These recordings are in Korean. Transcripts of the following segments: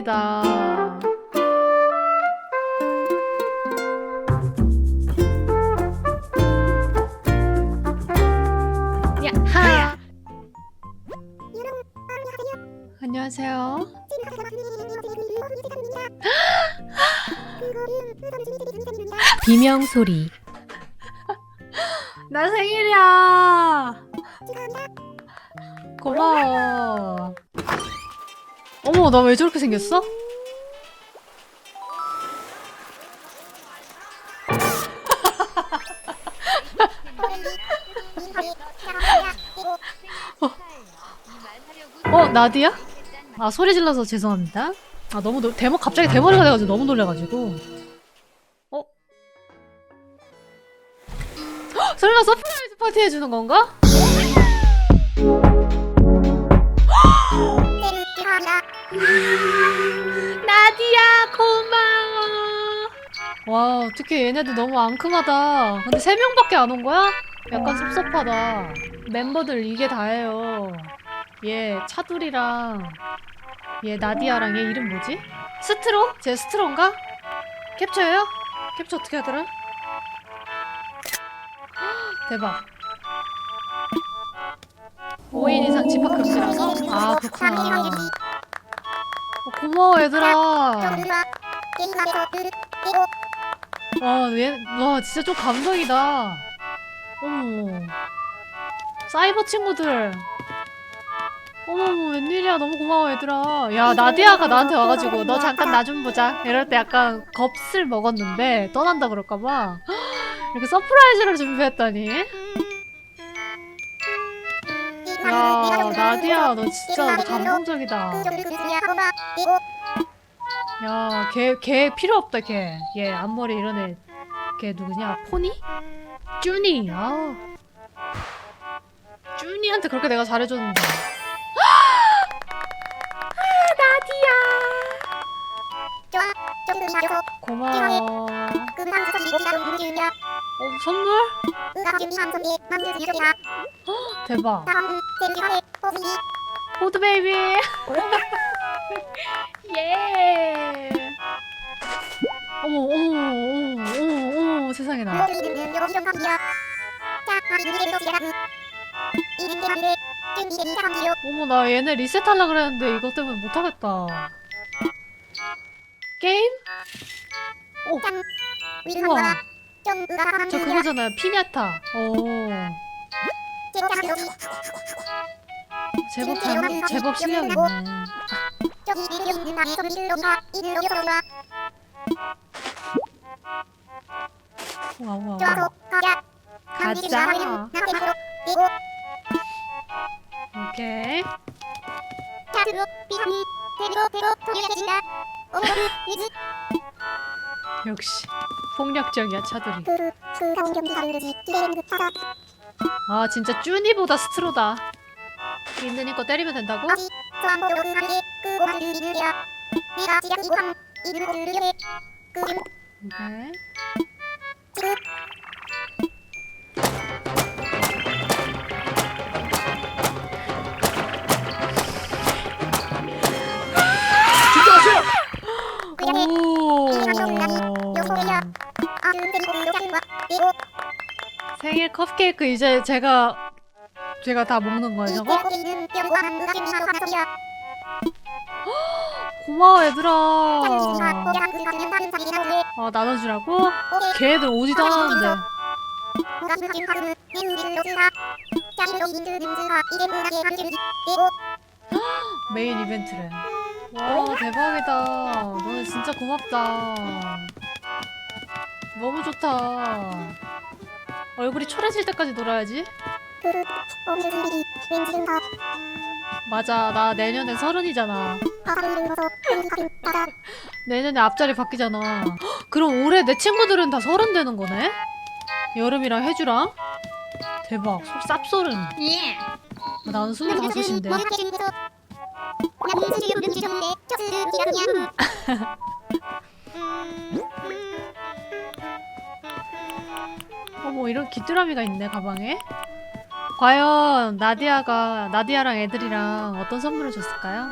대박이다. 야하. 안녕하세요. 비명 소리. 나 생일이야. 고마워. 어머, 나 왜 저렇게 생겼어? 어, 나디야? 아, 소리 질러서 죄송합니다. 아, 너무 놀, 대머, 갑자기 대머리가 돼가지고 너무 놀래가지고. 어? 헉, 설마 서프라이즈 파티 해주는 건가? 나디야, 고마워. 와, 어떻게 얘네들 너무 앙큼하다. 근데 세 명밖에 안 온 거야? 약간 섭섭하다. 멤버들 이게 다예요. 얘 차둘이랑 얘 나디아랑 얘 이름 뭐지? 스트로? 제 스트로인가? 캡처예요? 캡처 어떻게 하더라? 헉, 대박. 5인 이상 집합 금지라서? 아 그렇구나. 어, 고마워 얘들아. 와, 얘, 와 진짜 좀 감동이다. 어머. 사이버 친구들. 어머머 웬일이야 너무 고마워 얘들아 야 나디아가 나한테 와가지고 너 잠깐 나 좀 보자 이럴 때 약간 겁을 먹었는데 떠난다 그럴까봐 이렇게 서프라이즈를 준비했다니 야 나디아 너 진짜 너 감동적이다. 야걔 걔 필요 없다 걔 얘 앞머리 이런 애 걔 누구냐? 포니? 쭈니. 아. 쭈니한테 그렇게 내가 잘해줬는데. 고마워. 어, 선물? 대박. 호드 베이비. 예. 어머, 어머, 어머, 어머, 세상에 나. 어머, 나 얘네 리셋하려 그랬는데 이것 때문에 못하겠다. 게임? 우와, 저 그거잖아요. 피냐타. 오. 제법 잘, 제법 실력 있네. 우와, 우와, 우와. 가자. 오케이. 역시 폭력적이야 차들이. 아 진짜 쭈니보다 스트로다. 거 때리면 된다고? 오케이. 생일 컵케이크 이제 제가 제가 다 먹는 거예요 저거? 고마워 얘들아. 어 나눠주라고? 걔들 오지도 않았는데. 메인 이벤트래. 와 대박이다. 너네 진짜 고맙다. 너무 좋다. 얼굴이 초라질 때까지 놀아야지. 맞아, 나 내년에 서른이잖아. 내년에 앞자리 바뀌잖아. 헉, 그럼 올해 내 친구들은 다 서른 되는 거네? 여름이랑 해주랑? 대박, 소- 쌉소름. 예. 나는 스물다섯인데. 어머, 이런 귀뚜라미가 있네, 가방에. 과연 나디아가, 나디아랑 애들이랑 어떤 선물을 줬을까요?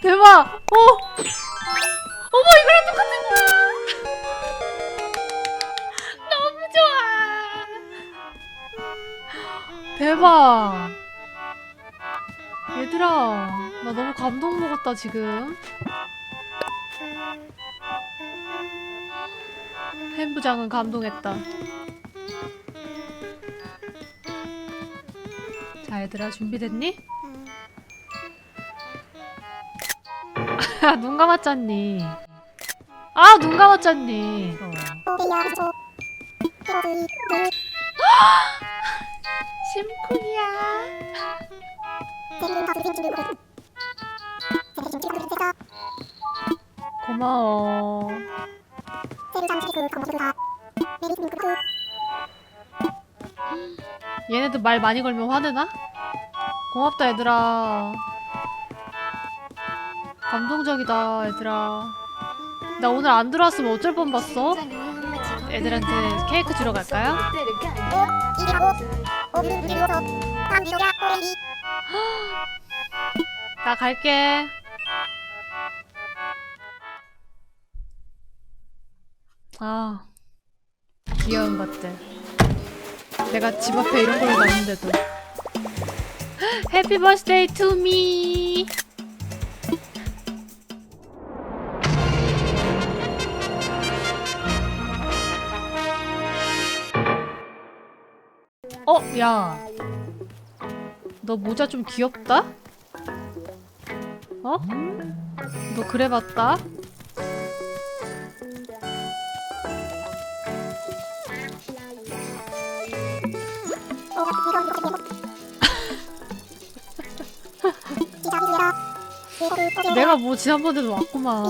대박! 어! 어머 이거랑 똑같은 거야! 너무 좋아! 대박! 얘들아, 나 너무 감동 먹었다 지금. 햄부장은 감동했다. 자, 얘들아 준비됐니? 아, 눈 감았잖니. 아, 눈 감았잖니. 어. 심쿵이야. 고마워. 얘네들 말 많이 걸면 화내나? 고맙다 얘들아. 감동적이다 얘들아. 나 오늘 안 들어왔으면 어쩔 뻔 봤어? 애들한테 케이크 주러 갈까요? 나 갈게. 아, 귀여운 것들. 내가 집 앞에 이런 걸 놨는데도. 해피 버스데이 투 미. 어, 야. 너 모자 좀 귀엽다? 어? 너 그래봤다? 내가 뭐 지난번에도 왔구만.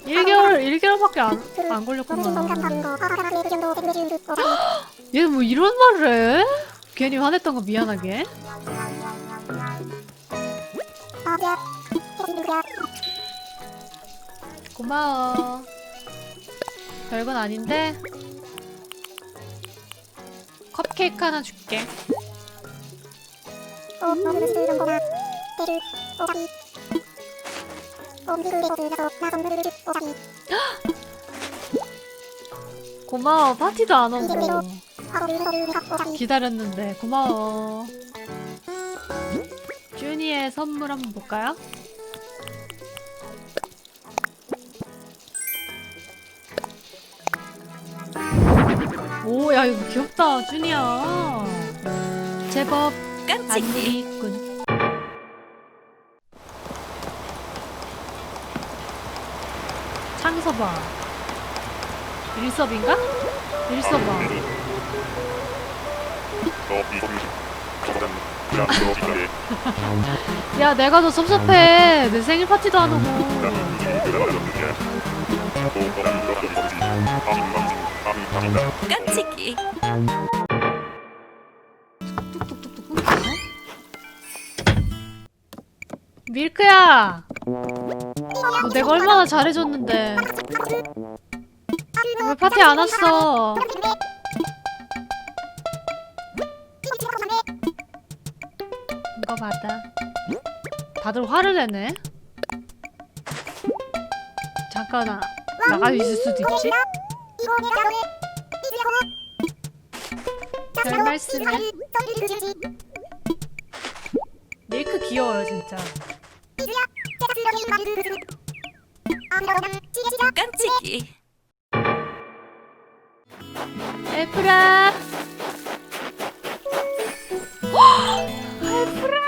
1개월, 1개월밖에 안, 안 걸렸구만. 얘 뭐 이런 말을 해? 괜히 화냈던 거 미안하게. 고마워. 별건 아닌데. 컵케이크 하나 줄게. 고마워. 파티도 안 오고. 기다렸는데 고마워. 쭈니의 선물 한번 볼까요? 오, 야 이거 귀엽다, 쭈니야. 제법 안무이 있군. 창서봐. 일섭인가? 일섭아. 야, 내가 더 섭섭해. 내 생일 파티도 안 오고. 깜찍이 뚝뚝뚝뚝 끊기네. 밀크야! 너 내가 얼마나 잘해줬는데. 왜 파티 안 왔어? 이거 받아. 다들 화를 내네. 잠깐 나, 나가 있을 수도 있지? 별 말씀을. 밀크 귀여워요 진짜. 깜찍이 애플아. 애플아.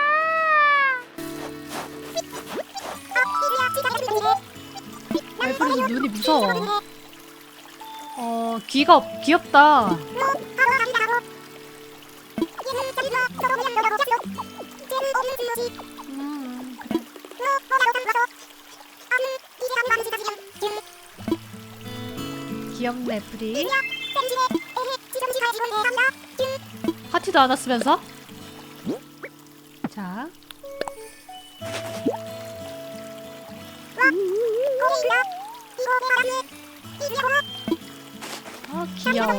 애플이 눈이 무서워. 어 귀가 없- 귀엽다. 애플이. 파티도 안 왔으면서? 자. 어 귀여워.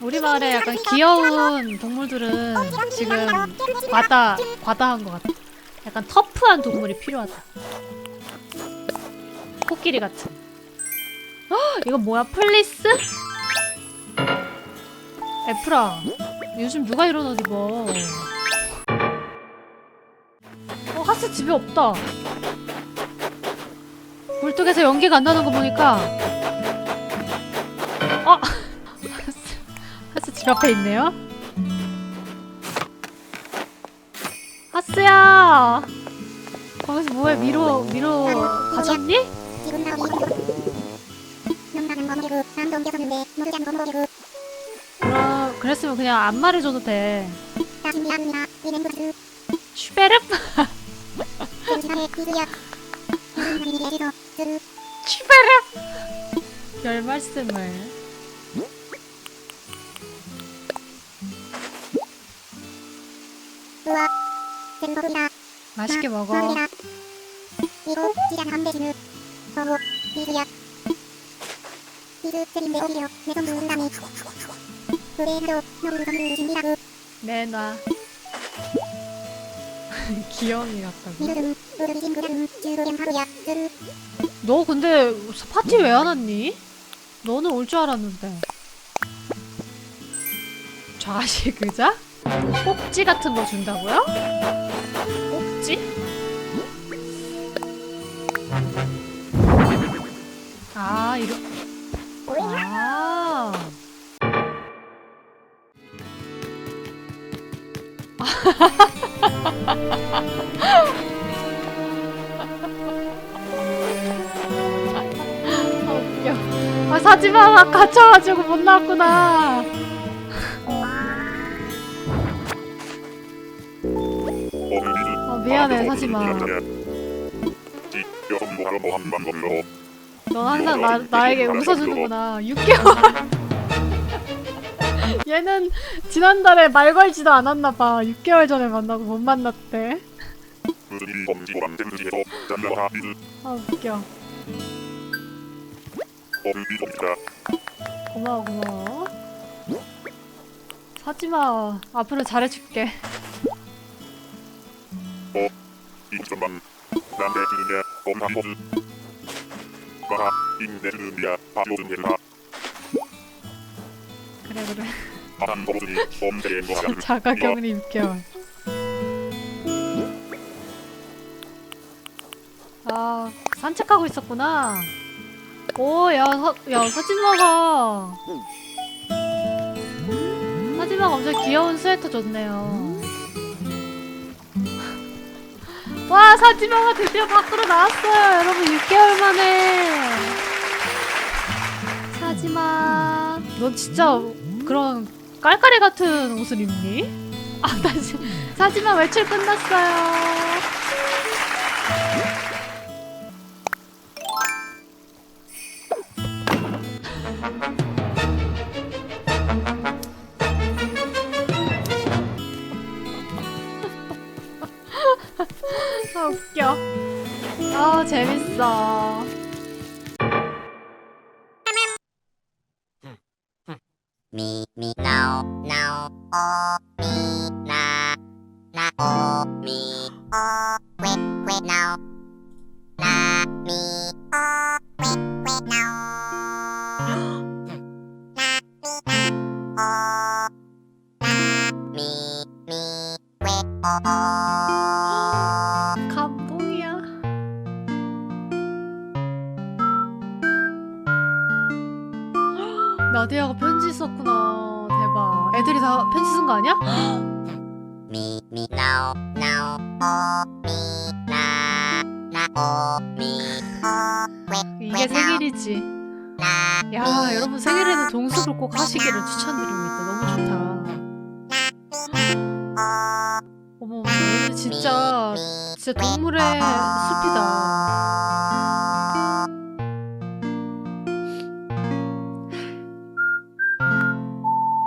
우리 마을에 약간 귀여운 동물들은 지금 과다 과다한 것 같아. 약간 터프한 동물이 필요하다. 코끼리 같은. 헉, 이건 뭐야? 플리스? 애플아, 요즘 누가 이런 옷 입어? 어, 하스 집에 없다. 굴뚝에서 연기가 안 나는 거 보니까 어? 하스, 하스 집 앞에 있네요. 하스야, 거기서 뭐해? 미로 미로 가졌니? 마음도 옮겨섰는데 모르지 않고 모르고 그럼 그랬으면 그냥 안 말해줘도 돼. 나 준비합니다 리멤버스 슈베르? 조심하게 이수야 무슨 소리니 예지도 스 슈베르? 별 말씀을. 우와 젠버이다 맛있게 먹어. 이거 지장 담배주는 어우 이수야 세린데 어디요 내 손도 그래 해도 너를 선물 준비라고 내놔. 귀여움이 같다고. 미르름 으르리진 그라름 주로렴 하루야 너 근데 파티 왜 안 왔니? 너는 올 줄 알았는데. 자식 의자? 꼭지 같은 거 준다고요? 꼭지? 아. 아. 아. 아, 사지마. 갇혀가지고 못 나왔구나. 어, 미안해, 사지마. 넌 항상 나, 나에게 웃어주는구나. 6개월. 얘는 지난달에 말 걸지도 않았나 봐. 6개월 전에 만나고 못 만났대. 아, 웃겨. 고마워, 고마워. 사지마. 앞으로 잘해줄게. 그래, 그래. 자가격리 6개월. 아, 산책하고 있었구나. 오, 야, 사, 야, 사진마가. 사진마가 엄청 귀여운 스웨터 줬네요. 와, 사진마가 드디어 밖으로 나왔어요. 여러분, 6개월 만에. 사지마. 너 진짜 그런 깔깔이 같은 옷을 입니? 아, 다시. 사지마 외출 끝났어요. 아 웃겨. 아 재밌어. 생일이지. 야, 여러분 생일에는 동숲을 꼭 하시기를 추천드립니다. 너무 좋다. 어머, 얘는 진짜 진짜 동물의 숲이다.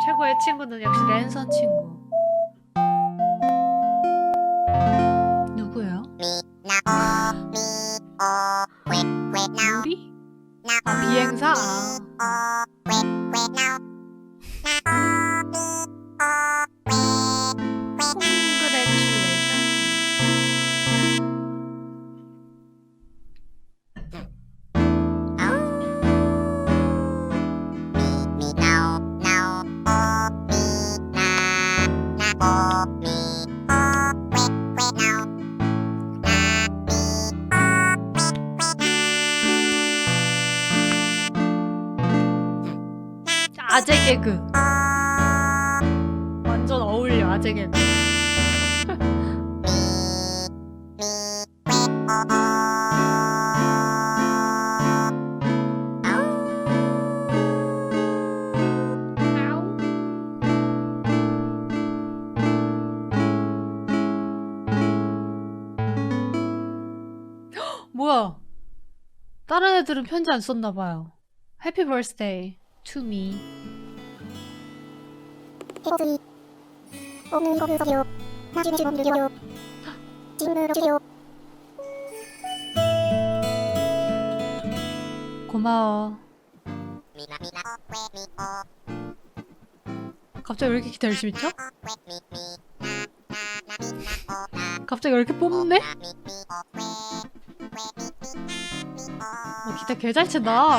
최고의 친구는 역시 랜선 친구. 누구예요? now 우리? 비행사? 아재 개그. 완전 어울려 아재 개그. 뭐야? 다른 애들은 편지 안 썼나 봐요. Happy birthday to me. 해보주의 없는 거 분석이요 나중에 주범 유료요 지금으로 주요 고마워. 어웨미 어 갑자기 왜 이렇게 기타 열심히 쳐? 갑자기 왜 이렇게 뽑네? 미미 어, 기타 개잘 친다.